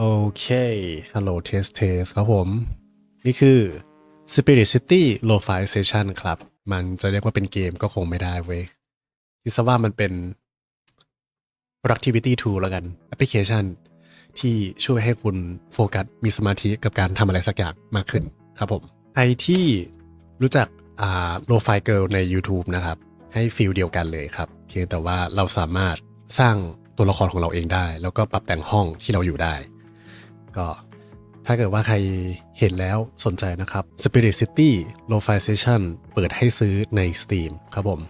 โอเค Hello Test Test ครับผม นี่คือ Spirit City Lo-Fi Session ครับ มันจะเรียกว่าเป็นเกมก็คงไม่ได้เว้ยคิดซะว่ามันเป็น productivity tool แล้วกัน แอปพลิเคชัน ที่ช่วยให้คุณโฟกัส มีสมาธิกับการทำอะไรสักอย่างมากขึ้นครับผม ใครที่รู้จักอ่า Lo-Fi Girl ใน YouTube นะครับ ให้ฟีลเดียวกันเลยครับ เพียงแต่ว่าเราสามารถสร้างตัวละครของเราเองได้ แล้วก็ปรับแต่งห้องที่เราอยู่ได้ ก็ถ้าเกิดว่าใครเห็นแล้วสนใจนะครับ Spirit City Lo-Fi Session เปิดให้ซื้อใน Steam ครับผม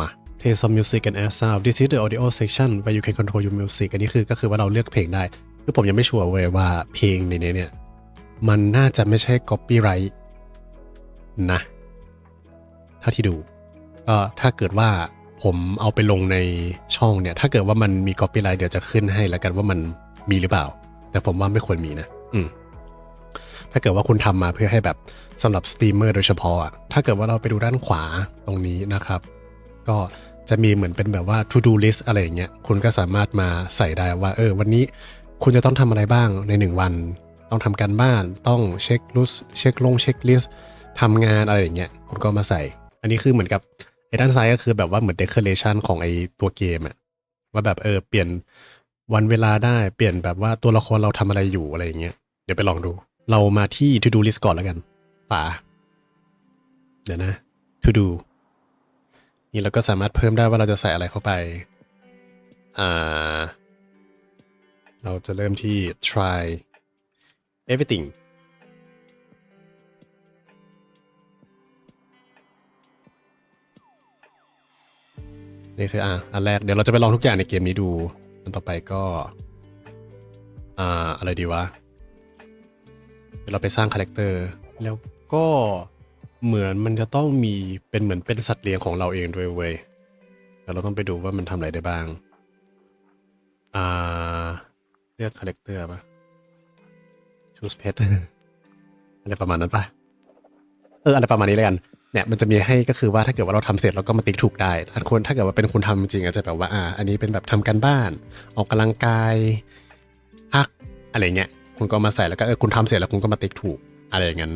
มา Taste some music and add sound This is the audio section where you can control your music อันนี้คือก็คือว่าเราเลือกเพลงได้ คือผมยังไม่ชัวร์เว้ยว่าเพลงในนี้เนี่ย มันน่าจะไม่ใช่ copyright นะถ้าที่ดูก็ถ้าเกิดว่าผมเอาไปลงในช่องเนี่ย ถ้าเกิดว่ามันมี copyright เดี๋ยวจะขึ้นให้แล้วกันว่ามันมีหรือเปล่า แต่ผมว่าไม่ควรมีนะอืมถ้าเกิดว่าคุณทำมาเพื่อให้แบบสำหรับสตรีมเมอร์โดยเฉพาะอะถ้าเกิดว่าเราไปดูด้านขวาตรงนี้นะครับ ก็จะมีเหมือนเป็นแบบว่า to do list อะไรอย่างเงี้ยคุณก็สามารถมาใส่ได้ว่า เออ วันนี้คุณจะต้องทำอะไรบ้างในหนึ่งวัน ต้องทำการบ้านต้องเช็คลุสเช็คลงเช็คลิสทำงานอะไรอย่างเงี้ยคุณก็มาใส่ อันนี้คือเหมือนกับไอ้ด้านซ้ายก็คือแบบว่าเหมือน decoration ของไอ้ตัวเกมอะว่าแบบเออเปลี่ยน วันเวลาได้เปลี่ยนแบบว่าตัวละครเราทำอะไรอยู่อะไรอย่างเงี้ยเดี๋ยวไปลองดู เรามาที่ to do list ก่อนแล้วกันป่าเดี๋ยวนะ to do นี่เราก็สามารถเพิ่มได้ว่าเราจะใส่อะไรเข้าไปอ่าเราจะเริ่มที่ try everything นี่คืออะอันแรกเดี๋ยวเราจะไปลองทุกอย่างในเกมนี้ดู อันต่อไปก็อ่าอะไรดีวะเราไปสร้างคาแรคเตอร์แล้วก็เหมือนมันจะต้องมีเป็นเหมือนเป็นสัตว์เลี้ยงของเราเองด้วยเว้ยแล้วเราต้องไปดูว่ามันทำอะไรได้บ้าง อ่า เลือกคาแรคเตอร์ปะ choose pet อะไรประมาณนั้นปะเอออะไรประมาณนี้เลยกัน เนี่ยมันจะมีให้ก็คือว่าถ้าเกิดว่าเราทำเสร็จเราก็มาติ๊กถูกได้ถ้าคนถ้าเกิดว่าเป็นคุณทำจริงอาจจะแบบว่าอ่า อันนี้เป็นแบบทำการบ้าน ออกกำลังกายพักอะไรเงี้ยคุณก็มาใส่แล้วก็เออคุณทำเสร็จแล้วคุณก็มาติ๊กถูกอะไรอย่างนั้น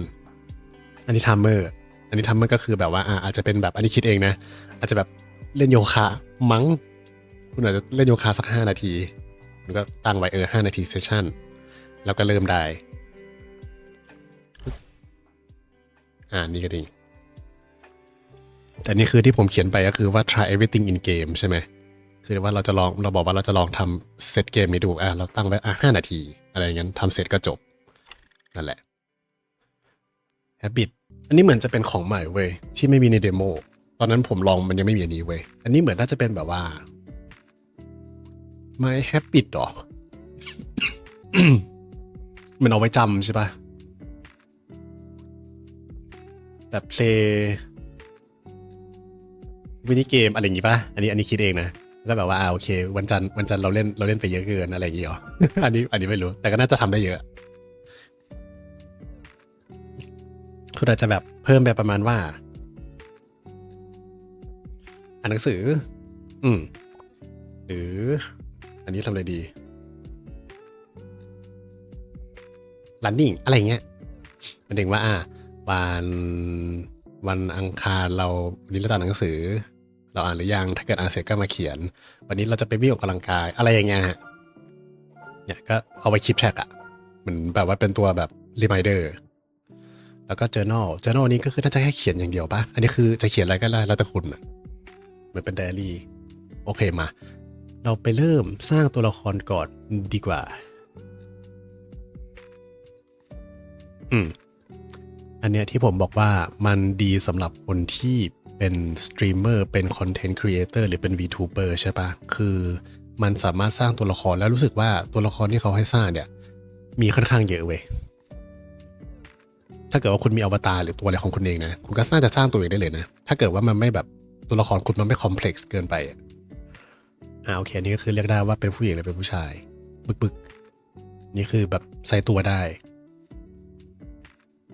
อันนี้ทัมเมอร์อันนี้ทัมเมอร์ก็คือแบบว่าอ่าอาจจะเป็นแบบอันนี้คิดเองนะ อาจจะแบบเล่นโยคะมั้ง คุณอาจจะเล่นโยคะสักห้านาทีคุณก็ตั้งไว้เออห้านาทีเซสชั่นแล้วก็เริ่มได้อ่านี่ก็ดี แต่นี่คือที่ผมเขียนไปก็คือว่า try everything in game ใช่ไหมคือว่าเราจะลองเราบอกว่าเราจะลองทำเซตเกมนี้ดูอะเราตั้งไว้อะห้านาที อะไรอย่างนั้นทำเสร็จก็จบ นั่นแหละ Habit อันนี้เหมือนจะเป็นของใหม่เว้ยที่ไม่มีในเดโมตอนนั้นผมลองมันยังไม่มีอันนี้เว้ยอันนี้เหมือนน่าจะเป็นแบบว่า My Habit หรอมันเอาไว้จำใช่ปะแบบ play วินิเกมอะไรอย่างงี้ป่ะ อันนี้อันนี้คิดเองนะ แล้วแบบว่าอ่าโอเค วันจันทร์วันจันทร์เราเล่นเราเล่นไปเยอะเกินอะไรอย่างงี้หรอ อันนี้อันนี้ไม่รู้ แต่ก็น่าจะทำได้เยอะ คุณอาจจะแบบเพิ่มแบบประมาณว่า อ่านหนังสือ อืม หรือ อันนี้ทำอะไรดี running อะไรเงี้ยมันถึงว่าอ่าวันวันอังคารเราวันนี้เราจะอ่านหนังสือ เราอ่านหรือยังถ้าเกิดอ่านเสร็จก็มาเขียน วันนี้เราจะไปวิ่งออกกำลังกายอะไรอย่างเงี้ยฮะเนี่ยก็เอาไว้คิปแท็กอะเหมือนแบบว่าเป็นตัวแบบ reminder แล้วก็ journal journal นี้ก็คือน่าจะแค่เขียนอย่างเดียวปะอันนี้คือจะเขียนอะไรก็ได้แล้วแต่คุณอะเหมือนเป็นไดอารี่โอเคมา เราไปเริ่มสร้างตัวละครก่อนดีกว่า อืมอันเนี้ยที่ผมบอกว่ามันดีสำหรับคนที่ เป็นสตรีมเมอร์เป็นคอนเทนต์ครีเอเตอร์หรือเป็น VTuber ใช่ปะคือมันสามารถสร้างตัวละครแล้วรู้สึกว่าตัวละครที่เขาให้สร้างเนี่ย มีค่อนข้างเยอะเว้ยถ้าเกิดว่าคุณมีอวตารหรือตัวอะไรของคุณเองนะ คุณก็น่าจะสร้างตัวเองได้เลยนะ ถ้าเกิดว่ามันไม่แบบตัวละครคุณมันไม่คอมเพล็กซ์เกินไปอะอ่าโอเคอันนี้ก็คือเรียกได้ว่าเป็นผู้หญิงหรือเป็นผู้ชาย บึกบึกๆนี่คือแบบใส่ตัวได้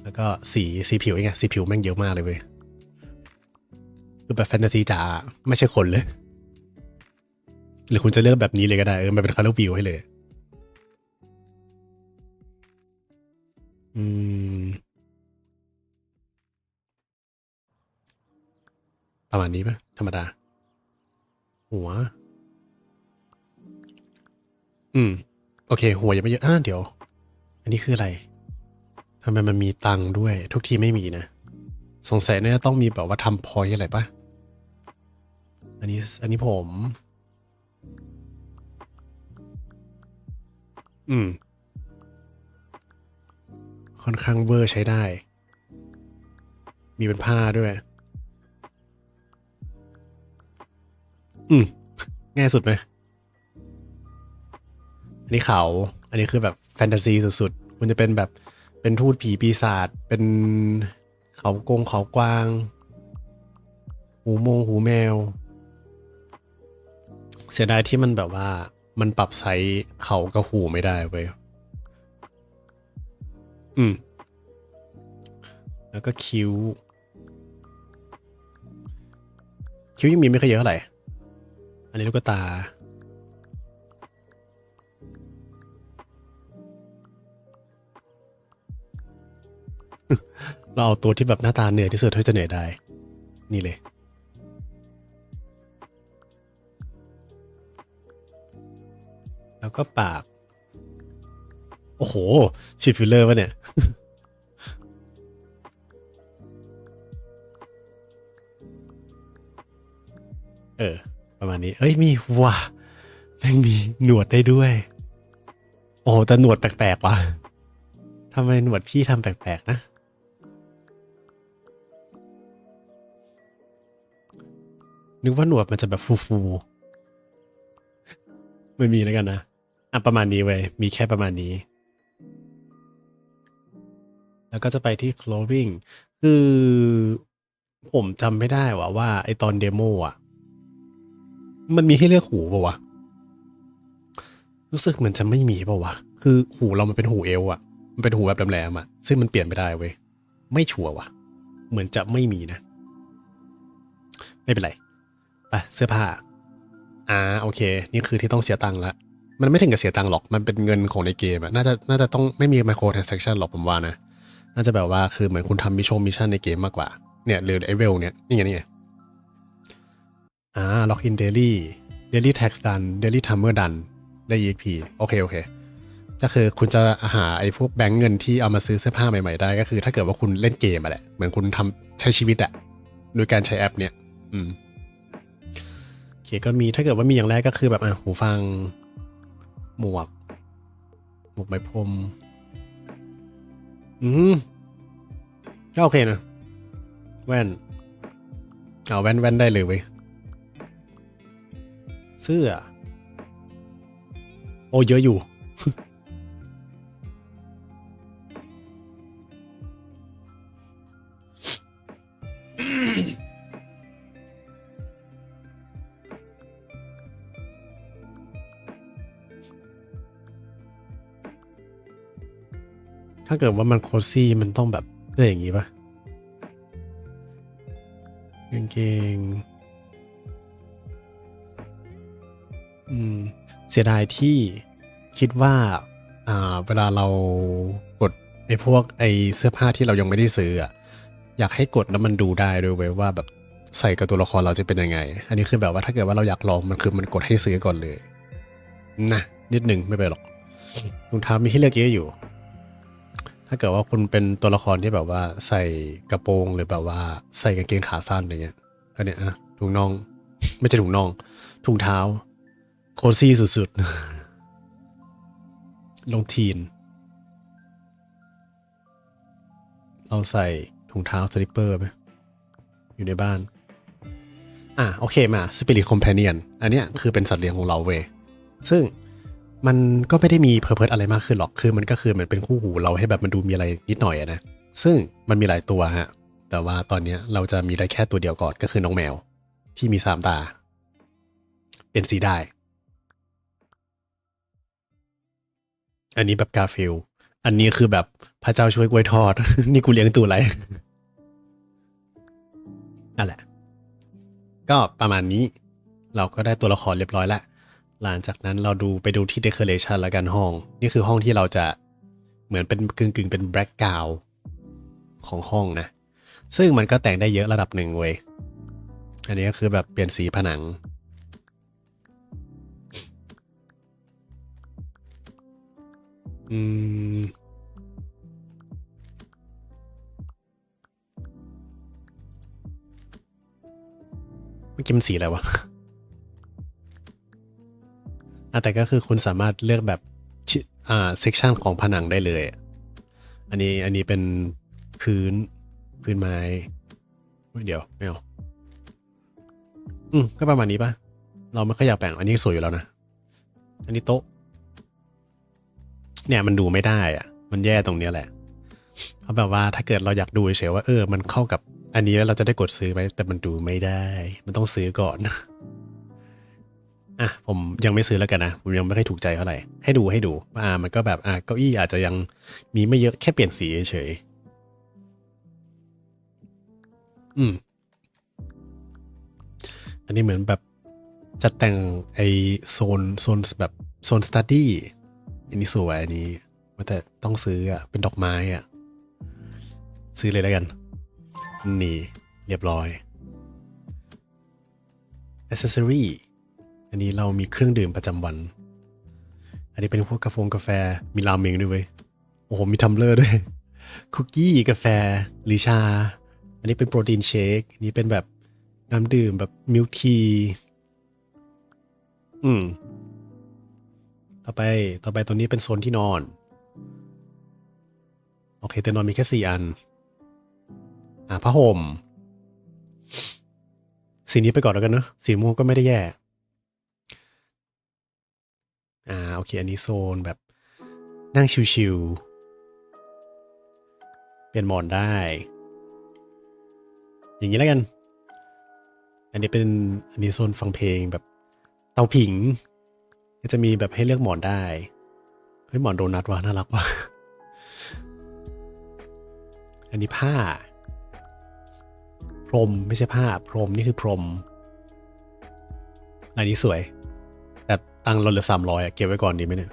แล้วก็สีสีผิวไงสีผิวแม่งเยอะมากเลยเว้ย คือแบบแฟนตาซีจ๋าไม่ใช่คนเลย หรือคุณจะเลือกแบบนี้เลยก็ได้เออมันเป็นคาร์ลวิวให้เลย อืม ประมาณนี้ปะธรรมดา หัว อืม โอเค หัวยังไม่เยอะอ่าเดี๋ยว อันนี้คืออะไรทำไมมันมีตังค์ด้วย ทุกทีไม่มีนะสงสัยน่าจะต้องมีแบบว่าทำพอยอะไรปะ อันนี้อันนี้ผม อืม ค่อนข้างเวอร์ใช้ได้ มีเป็นผ้าด้วย อืม ง่ายสุดไหม อันนี้เขา อันนี้คือแบบแฟนตาซีสุดๆ มันจะเป็นแบบเป็นทูตผีปีศาจ เป็นเขากงเขากวาง หูโมงหูแมว เสียดายที่มันแบบว่ามันปรับไซส์เขากับหูไม่ได้เว้ยอืม แล้วก็คิ้ว คิ้วยังมีไม่ค่อยเยอะเท่าไหร่ อันนี้ลูกตา เราเอาตัวที่แบบหน้าตาเหนื่อยที่สุดเท่าที่จะเหนื่อยได้ นี่เลย แล้วก็ปาก โอ้โหฉีดฟิลเลอร์วะเนี่ย เออ ประมาณนี้ เอ้ย มีว่ะแม่งมีหนวดได้ด้วย โอ้โห แต่หนวดแปลกๆว่ะทำไมหนวดพี่ทำแปลกๆนะนึกว่าหนวดมันจะแบบฟูๆไม่มีแล้วกันนะ อะประมาณนี้เว้ยมีแค่ประมาณนี้ แล้วก็จะไปที่ clothing คือผมจำไม่ได้ว่าว่าไอตอนเดโมอะ มันมีให้เลือกหูป่าวะ รู้สึกเหมือนจะไม่มีป่าวะ คือหูเรามันเป็นหูเอลอะมันเป็นหูแบบแหลมๆอะซึ่งมันเปลี่ยนไม่ได้เว้ย ไม่ชัวร์ว่ะ เหมือนจะไม่มีนะ ไม่เป็นไร ไปเสื้อผ้า อ่าโอเค นี่คือที่ต้องเสียตังค์ละ มันไม่ถึงกับเสียตังค์หรอก มันเป็นเงินของในเกมอะน่าจะน่าจะต้องไม่มีไมโคร t r a n s a c t i o n หรอกผมว่านะ น่าจะแบบว่าคือเหมือนคุณทำมิชชั่นมิชชั่นในเกมมากกว่า เนี่ยหรือไอเวลเนี่ยนี่ไงนี่ไงอ่าล็อกอินเดลี่เดลี่แท็กซ์ดันเดลี่ทัมเมอร์ดันได้ EXP โอเคโอเคก็คือคุณจะหาไอ้พวกแบงก์เงินที่เอามาซื้อเสื้อผ้าใหม่ๆได้ ก็คือถ้าเกิดว่าคุณเล่นเกมอะแหละเหมือนคุณทำใช้ชีวิตอะโดยการใช้แอปเนี่ย อืมโอเคก็มีถ้าเกิดว่ามีอย่างแรกก็คือแบบอะหูฟัง หมวก หมวกใบพรม อืมก็โอเคนะ แว่น เอาแว่นแว่นได้เลยเว้ย เสื้อ โอ้เยอะอยู่ เกิดว่ามันโคซี่มันต้องแบบเสื้ออย่างนี้ปะกางเกงอืมเสียดายที่คิดว่า อ่า เวลาเรากดไอ้พวกไอ้เสื้อผ้าที่เรายังไม่ได้ซื้ออะอยากให้กดแล้วมันดูได้ด้วยเว้ยว่าแบบใส่กับตัวละครเราจะเป็นยังไง อันนี้คือแบบว่าถ้าเกิดว่าเราอยากลองมันคือมันกดให้ซื้อก่อนเลย นะนิดหนึ่งไม่เป็นหรอกรองเท้ามีให้เลือกเยอะอยู่ ถ้าเกิดว่าคุณเป็นตัวละครที่แบบว่าใส่กระโปรงหรือแบบว่าใส่กางเกงขาสั้นอะไรเงี้ยก็เนี่ยอะถุงน่อง ไม่ใช่ถุงน่องถุงเท้า โคซี่สุดๆ ลงทีน เราใส่ถุงเท้าสลิปเปอร์ไหมอยู่ในบ้าน อะโอเคมา Spirit Companion อันเนี้ยคือเป็นสัตว์เลี้ยงของเราเว้ยซึ่ง มันก็ไม่ได้มีเพอร์เพสอะไรมากขึ้นหรอก คือมันก็คือเหมือนเป็นคู่หูเราให้แบบมันดูมีอะไรนิดหน่อยนะ ซึ่งมันมีหลายตัวฮะ แต่ว่าตอนนี้เราจะมีได้แค่ตัวเดียวก่อนก็คือน้องแมว ที่มีสามตา เป็นสีได้ อันนี้แบบกาฟิล อันนี้คือแบบพระเจ้าช่วยกล้วยทอด นี่กูเลี้ยงตัวอะไร นั่นแหละ ก็ประมาณนี้ เราก็ได้ตัวละครเรียบร้อยแล้ว หลังจากนั้นเราดูไปดูที่ decoration แล้วกันห้อง นี่คือห้องที่เราจะเหมือนเป็นกึ่งกึ่งๆ เป็นแบล็กกราวของห้องนะ ซึ่งมันก็แต่งได้เยอะระดับหนึ่งเว้ย อันนี้ก็คือแบบเปลี่ยนสีผนัง อืมเมื่อกี้มันสีอะไรวะ แต่ก็คือคุณสามารถเลือกแบบอ่าเซกชันของผนังได้เลย อันนี้อันนี้เป็นพื้นพื้นไม้เดี๋ยวไม่เอาอืมก็ประมาณนี้ปะเราไม่ค่อยอยากแบ่งอันนี้สวยอยู่แล้วนะ อันนี้โต๊ะ เนี่ยมันดูไม่ได้อะมันแย่ตรงเนี้ยแหละเพราะแบบว่าถ้าเกิดเราอยากดูเฉยว่าเออ มันเข้ากับอันนี้แล้วเราจะได้กดซื้อไหมแต่มันดูไม่ได้ มันต้องซื้อก่อน อะผมยังไม่ซื้อแล้วกันนะ ผมยังไม่ค่อยถูกใจเท่าไหร่ ให้ดูให้ดูว่าอ่ามันก็แบบอะเก้าอี้อาจจะยังมีไม่เยอะแค่เปลี่ยนสีเฉยอืม อันนี้เหมือนแบบจัดแต่งไอโซนโซนแบบโซนสตัดดี้อันนี้สวยอันนี้ว่าแต่ต้องซื้ออะ เป็นดอกไม้อะ ซื้อเลยแล้วกัน นี่ เรียบร้อย accessory อันนี้เรามีเครื่องดื่มประจำวัน อันนี้เป็นพวกกาแฟกาแฟมีราเมงด้วยเว้ยโอ้โหมีทัมเลอร์ด้วยคุกกี้กาแฟหรือชา อันนี้เป็นโปรตีนเชคอันนี้เป็นแบบน้ำดื่มแบบมิลค์ทีอืม ต่อไปต่อไปตรงนี้เป็นโซนที่นอน โอเคเตียงนอนมีแค่สี่อัน อ่าผ้าห่มสีนี้ไปก่อนแล้วกันเนอะสีม่วงก็ไม่ได้แย่ อ่าโอเค อันนี้โซนแบบนั่งชิวๆเปลี่ยนหมอนได้ อย่างนี้แล้วกัน อันนี้เป็นอันนี้โซนฟังเพลงแบบเตาผิง ก็จะมีแบบให้เลือกหมอนได้เฮ้ยหมอนโดนัทว่ะน่ารักว่ะอันนี้ผ้า พรมไม่ใช่ผ้า พรมนี่คือพรมอันนี้สวย ตังค์เราเหลือสามร้อยเก็บไว้ก่อนดีไหมเนี่ย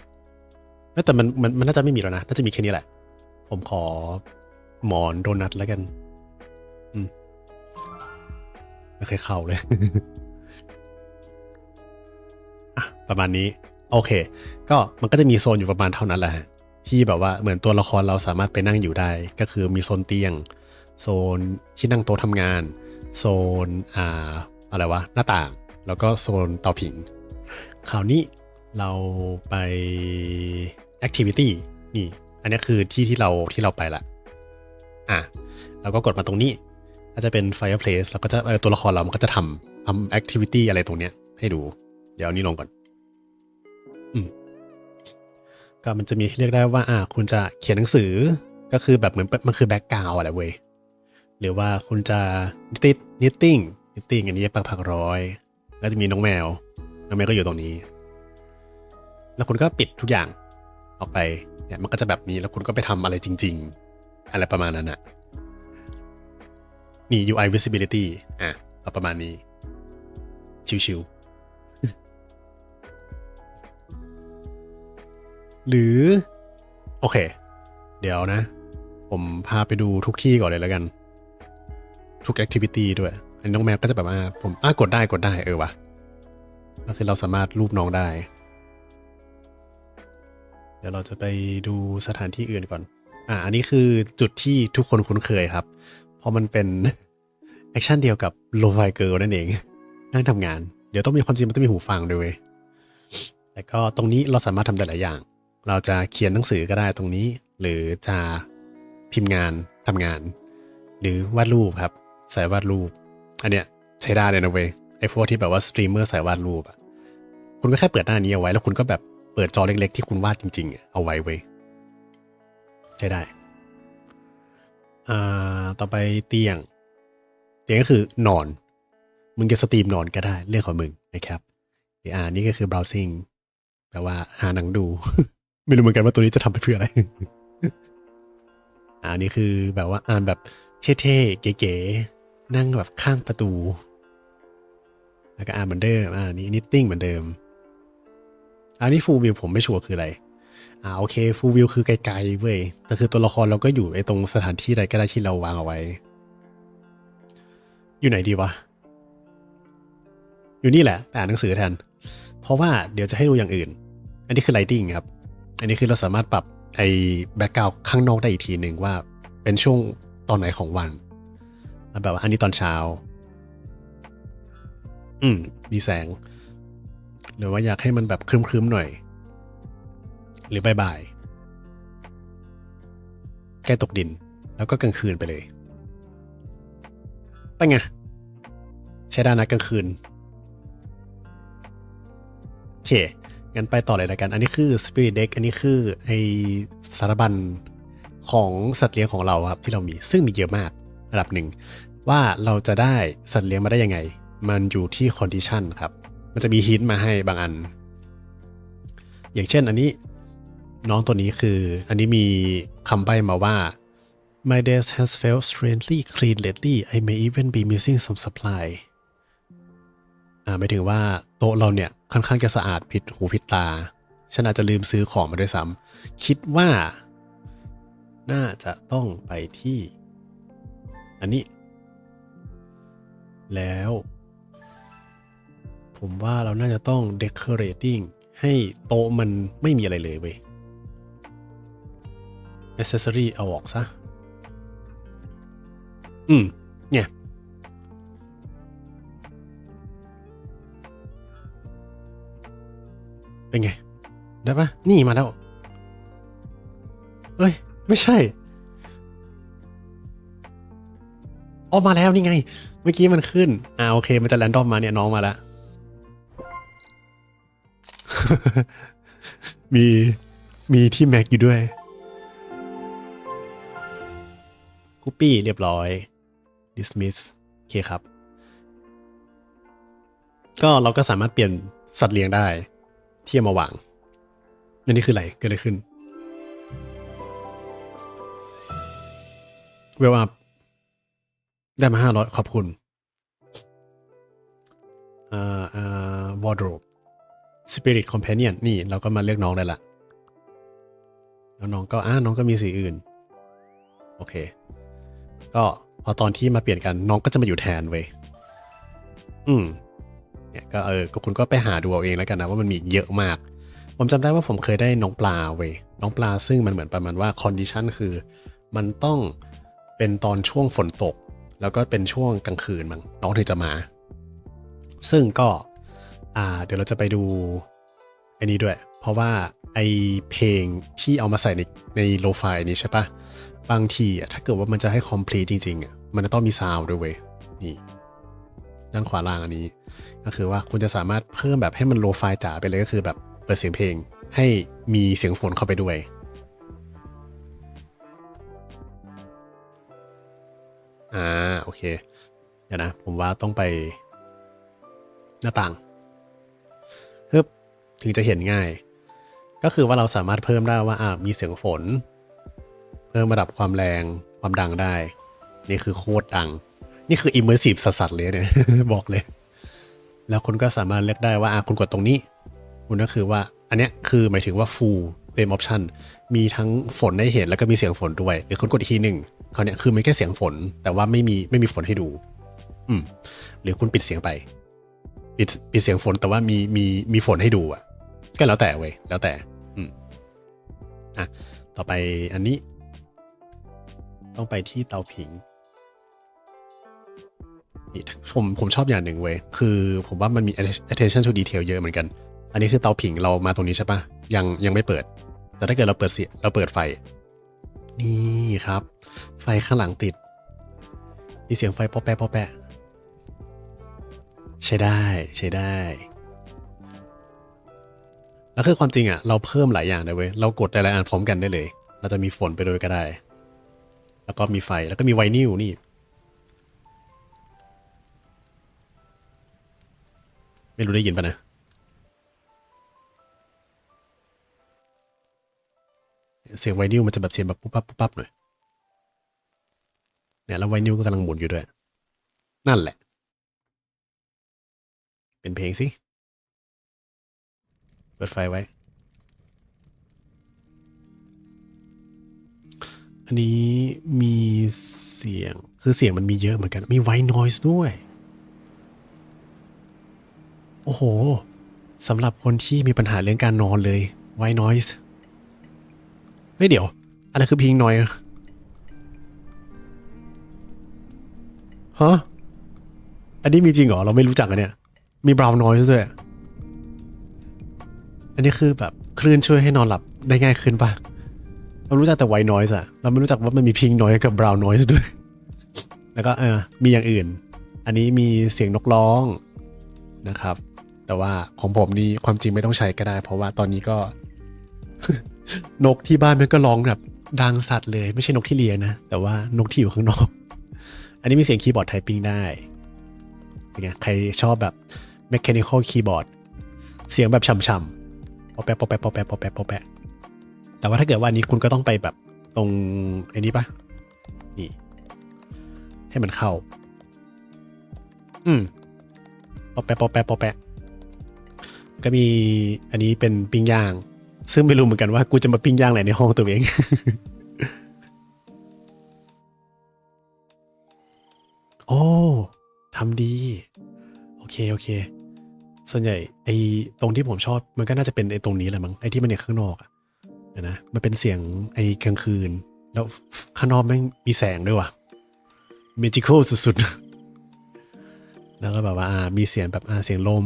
แต่มันมันมันน่าจะไม่มีแล้วนะ น่าจะมีแค่นี้แหละ ผมขอหมอนโดนัทแล้วกัน อืมไม่เคยเข้าเลยอะประมาณนี้ โอเค ก็มันก็จะมีโซนอยู่ประมาณเท่านั้นแหละฮะที่แบบว่าเหมือนตัวละครเราสามารถไปนั่งอยู่ได้ ก็คือมีโซนเตียง โซนที่นั่งโต๊ะทำงาน โซนอ่าอะไรวะหน้าต่าง แล้วก็โซนเตาผิง คราวนี้เราไป activity นี่ อันนี้คือที่ที่เราที่เราไปละอะเราก็กดมาตรงนี้ก็จะเป็น fireplace แล้วก็จะเออตัวละครเรามันก็จะทำทำ activity อะไรตรงเนี้ยให้ดู เดี๋ยวนี้ลงก่อน อืมก็มันจะมีเรียกได้ว่า อ่า คุณจะเขียนหนังสือ ก็คือแบบเหมือนมันคือแบ็กกราวอะไรเว้ย หรือว่าคุณจะตินิตติ้งนิตติ้งอันนี้ปักผักร้อย แล้วจะมีน้องแมว น้องแมวก็อยู่ตรงนี้ แล้วคุณก็ปิดทุกอย่างออกไปเนี่ยมันก็จะแบบนี้แล้วคุณก็ไปทำอะไรจริง ๆ อะไรประมาณนั้นอะนี่ UI visibility อะประมาณนี้ ชิวๆหรือ โอเค เดี๋ยวนะ ผมพาไปดูทุกที่ก่อนเลยแล้วกัน ทุกแอคทิวิตี้ด้วย อันนน้องแมวก็จะแบบว่าผมอะกดได้กดได้เออวะ ก็คือเราสามารถรูปน้องได้ เดี๋ยวเราจะไปดูสถานที่อื่นก่อน อะอันนี้คือจุดที่ทุกคนคุ้นเคยครับ เพราะมันเป็นแอคชั่นเดียวกับโลไฟเกิลนั่นเอง นั่งทำงาน เดี๋ยวต้องมีความจริงมันต้องมีหูฟังด้วย แต่ก็ตรงนี้เราสามารถทำได้หลายอย่าง เราจะเขียนหนังสือก็ได้ตรงนี้ หรือจะพิมพ์งานทำงาน หรือวาดรูปครับ สายวาดรูป อันเนี้ยใช้ได้เลยนะเว้ย อ้พวกที่แบบว่าสตรีมเมอร์สายวาดรูปอะคุณก็แค่เปิดหน้านี้เอาไว้ แล้วคุณก็แบบเปิดจอเล็ก ๆ ที่คุณวาดจริง ๆ เอาไว้เว้ยใช้ได้ อ่า ต่อไปเตียง เตียงก็คือนอน มึงจะสตรีมนอนก็ได้เรื่องของมึงนะครับอ่านี่ก็คือ browsing แปลว่าหาหนังดู ไม่รู้เหมือนกันว่าตัวนี้จะทำไปเพื่ออะไรอ่านี่คือแบบว่าอ่านแบบเท่ๆ เก๋ๆ นั่งแบบข้างประตู แล้วก็อ่านเหมือนเดิมอ่านี่นิตติ้งเหมือนเดิมอันนี้ฟูลวิวผมไม่ชัวร์คืออะไรอ่าโอเคฟูลวิวคือไกลๆเว้ยแต่คือตัวละครเราก็อยู่ไอ้ตรงสถานที่ใดก็ได้ที่เราวางเอาไว้ อยู่ไหนดีวะ อยู่นี่แหละแต่อ่านหนังสือแทน เพราะว่าเดี๋ยวจะให้ดูอย่างอื่น อันนี้คือ lighting ครับ อันนี้คือเราสามารถปรับไอ้แบ็กกราวข้างนอกได้อีกทีหนึ่งว่าเป็นช่วงตอนไหนของวันแบบว่าอันนี้ตอนเช้า อืม มีแสง หรือว่าอยากให้มันแบบครึ้มๆหน่อย หรือบ่ายๆใกตกดิน แล้วก็กลางคืนไปเลยเป็นไง ใช้ได้นะกลางคืนโอเคงั้นไปต่อเลยละกัน อันนี้คือ Spirit Deck อันนี้คือไอสารบัญของสัตว์เลี้ยงของเราครับที่เรามีซึ่งมีเยอะมากระดับหนึ่ง ว่าเราจะได้สัตว์เลี้ยงมาได้ยังไง มันอยู่ที่ condition ครับ มันจะมีฮินมาให้บางอัน อย่างเช่นอันนี้น้องตัวนี้คือ อันนี้มีคำใบ้มาว่า My desk has felt strangely clean lately I may even be missing some supply อ่าหมายถึงว่าโต๊ะเราเนี่ย ค่อนข้างจะสะอาดผิดหูผิดตา ฉันอาจจะลืมซื้อของมาด้วยซ้ำคิดว่า น่าจะต้องไปที่ อันนี้ แล้ว ผมว่าเราน่าจะต้อง decorating ให้โต๊ะมันไม่มีอะไรเลยเว้ย accessory เอาออกซะ อืม เนี่ย เป็นไง ได้ปะนี่มาแล้ว เอ้ย ไม่ใช่ ออกมาแล้วนี่ไง เมื่อกี้มันขึ้น อ่าโอเค มันจะแรนดอมมาเนี่ย น้องมาแล้ว มีมีที่แม็กอยู่ด้วยคูปี้เรียบร้อย dismiss โอเคครับ ก็เราก็สามารถเปลี่ยนสัตว์เลี้ยงได้ ที่เอามาวางอันนี้คืออะไรเกิดอะไรขึ้นเวลอัพได้มาห้าร้อยขอบคุณอ่าอ่า wardrobe spirit companion นี่เราก็มาเลือกน้องได้ละแล้วน้องก็อ่าน้องก็มีสีอื่น โอเค ก็พอตอนที่มาเปลี่ยนกันน้องก็จะมาอยู่แทนเว้ยอืมเนี่ยก็เออก็คุณก็ไปหาดูเอาเองแล้วกันนะว่ามันมีเยอะมาก ผมจำได้ว่าผมเคยได้น้องปลาเว้ยน้องปลาซึ่งมันเหมือนประมาณว่าคอนดิชันคือ มันต้องเป็นตอนช่วงฝนตก แล้วก็เป็นช่วงกลางคืนมั้งน้องถึงจะมา ซึ่งก็ อ่า เดี๋ยวเราจะไปดูอ้นี้ด้วย เพราะว่าไอเพลงที่เอามาใส่ในในโลไฟนี้ใช่ปะบางทีอะถ้าเกิดว่ามันจะให้ complete จริงๆอะมันจะต้องมีซาวด์ด้วยเว้ยนี่ด้านขวาล่างอันนี้ ก็คือว่าคุณจะสามารถเพิ่มแบบให้มันโลไฟจ๋าไปเลยก็คือแบบเปิดเสียงเพลงให้มีเสียงฝนเข้าไปด้วยอ่าโอเค เดี๋ยวนะ ผมว่าต้องไปหน้าต่าง ถึงจะเห็นง่าย ก็คือว่าเราสามารถเพิ่มได้ว่าอ่ามีเสียงฝน เพิ่มระดับความแรงความดังได้ นี่คือโคตรดัง นี่คือ immersive สัสๆเลยเนี่ยบอกเลย แล้วคุณก็สามารถเลือกได้ว่าอะคุณกดตรงนี้ คุณก็คือว่า อันเนี้ยคือหมายถึงว่า full เต็ม option มีทั้งฝนให้เห็นแล้วก็มีเสียงฝนด้วย หรือคุณกดอีกทีหนึ่งเขาวเนี้ยคือไมันแค่เสียงฝน แต่ว่าไม่มีไม่มีฝนให้ดู อืม หรือคุณปิดเสียงไป ปิดปิดเสียงฝนแต่ว่ามีมีมีฝนให้ดูอะ ก็แล้วแต่เว้ยแล้วแต่ อืมอะต่อไปอันนี้ ต้องไปที่เตาผิงนี่ผมผมชอบอย่างหนึ่งเว้ยคือผมว่ามันมี attention to detail เยอะเหมือนกัน อันนี้คือเตาผิงเรามาตรงนี้ใช่ปะยังยังไม่เปิด แต่ถ้าเกิดเราเปิดเสียเราเปิดไฟ นี่ครับ ไฟข้างหลังติด มีเสียงไฟปอแปะปอแปะใช้ได้ใช้ได้ แล้วคือความจริงอะเราเพิ่มหลายอย่างเลยเว้ยเรากดหลายๆอันพร้อมกันได้เลย เราจะมีฝนไปด้วยก็ได้ แล้วก็มีไฟแล้วก็มีไวนิลนี่ ไม่รู้ได้ยินปะนะเสียงไวนิลมันจะแบบเสียงแบบปุ๊บปั๊บปุ๊บปั๊บหน่อยเนี่ยแล้วไวนิลก็กำลังหมุนอยู่ด้วย นั่นแหละ เป็นเพลงสิ เปิดไฟไว้ อันนี้มีเสียง คือเสียงมันมีเยอะเหมือนกัน มีไว n ์ noise ด้วย โอ้โหสำหรับคนที่มีปัญหาเรื่องการนอนเลยไว n ์ noise เฮ้ยเดี๋ยว อะไรคือพิงนอยฮะอันนี้มีจริงเหรอ เราไม่รู้จักอันเนี่ย มีบราวน์นอยส์ด้วย อันนี้คือแบบคลื่นช่วยให้นอนหลับได้ง่ายขึ้นป่ะเรารู้จักแต่ไว n ์ noise อะเราไม่รู้จักว่ามันมีพิงนอยกับบราวน์นอยด้วย แล้วก็เออมีอย่างอื่น อันนี้มีเสียงนกร้องนะครับ แต่ว่าของผมนี่ความจริงไม่ต้องใช้ก็ได้ เพราะว่าตอนนี้ก็ นกที่บ้านมันก็ร้องแบบดังสัตว์เลยไม่ใช่นกที่เลี้ยงนะ แต่ว่านกที่อยู่ข้างนอก อันนี้มีเสียงคีย์บอร์ดไทปิ้งได้เป็นไงใครชอบแบบ mechanical keyboard เสียงแบบฉ่ำๆ ปอแปะปอแปะปอแปะปอแปะปอแปะแต่ว่าถ้าเกิดว่านนี้คุณก็ต้องไปแบบตรงไอ้นี้ปะนี่ ให้มันเข้า อืมปอแปะปอแปะปอแปะก็มีอันนี้เป็นปิ้งย่าง ซึ่งไม่รู้เหมือนกันว่ากูจะมาปิ้งย่างอะไรในห้องตัวเองโอ้ทำดี โอเค โอเค ส่วนใหญ่ไอ้ตรงที่ผมชอบมันก็น่าจะเป็นไอ้ตรงนี้แหละมั้งไอ้ที่มันเนี่ข้างนอกอะนะมันเป็นเสียงไอ้กลางคืน แล้วข้างนอกแม่งมีแสงด้วยว่ะเมจิคอลสุดๆ แล้วก็แบบว่าอ่ามีเสียงแบบอ่าเสียงลม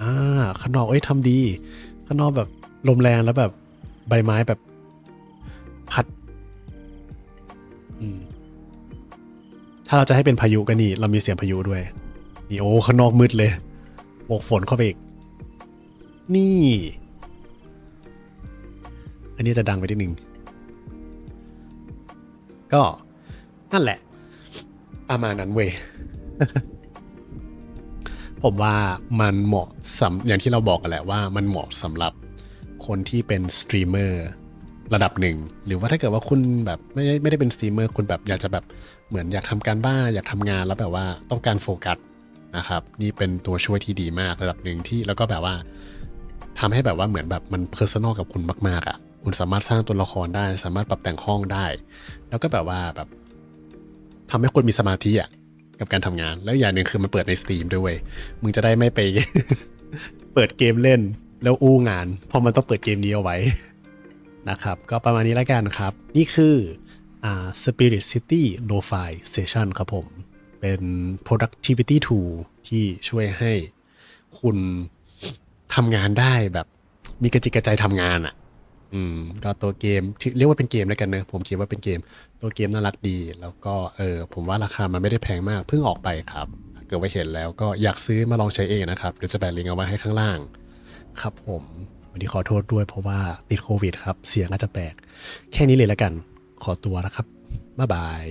อ่าข้างนอกเอ้ยทำดีข้างนอกแบบลมแรงแล้วแบบใบไม้แบบพัดถ้าเราจะให้เป็นพายุก็นี่ เรามีเสียงพายุด้วย นี่โอ้ข้างนอกมืดเลยโบกฝนเข้าไปอีก นี่ อันนี้จะดังไปนิดนึง ก็นั่นแหละประมาณนั้นเว้ยผมว่ามันเหมาะสำอย่างที่เราบอกกันแหละว่ามันเหมาะสำหรับคนที่เป็นสตรีมเมอร์ระดับหนึ่ง หรือว่าถ้าเกิดว่าคุณแบบไม่ได้ไม่ได้เป็นสตรีมเมอร์คุณแบบอยากจะแบบเหมือนอยากทำการบ้านอยากทำงานแล้วแบบว่าต้องการโฟกัส นะครับ นี่เป็นตัวช่วยที่ดีมากระดับหนึ่งที่แล้วก็แบบว่าทำให้แบบว่าเหมือนแบบมันเพอร์ซันอลกับคุณมากๆอะ่ะ คุณสามารถสร้างตัวละครได้ สามารถปรับแต่งห้องได้ แล้วก็แบบว่าแบบทำให้คนมีสมาธิอะกับการทำงาน แล้วอย่างหนึ่งคือมันเปิดในสตรีมด้วยเวยมึงจะได้ไม่ไป เปิดเกมเล่น แล้วอู้งานเพราะมันต้องเปิดเกมนี้เอาไว้นะครับ ก็ประมาณนี้แล้วกันครับ นี่คืออ่า Spirit City Lo-Fi Session ครับผม เป็น productivity tool ที่ช่วยให้คุณทำงานได้แบบมีกระจิกกระใจทำงานอะ อืม ก็ตัวเกมที่เรียกว่าเป็นเกมแล้วกันเนอะผมคิดว่าเป็นเกม ตัวเกมน่ารักดี แล้วก็เออ ผมว่าราคามันไม่ได้แพงมาก เพิ่งออกไปครับเกิดว่าเห็นแล้วก็อยากซื้อมาลองใช้เองนะครับ เดี๋ยวจะแปะลิงก์เอาไว้ให้ข้างล่าง ครับผม วันนี้ขอโทษด้วยเพราะว่าติดโควิดครับ เสียงอาจจะแปลก แค่นี้เลยแล้วกัน ขอตัวแล้วครับบ๊ายบาย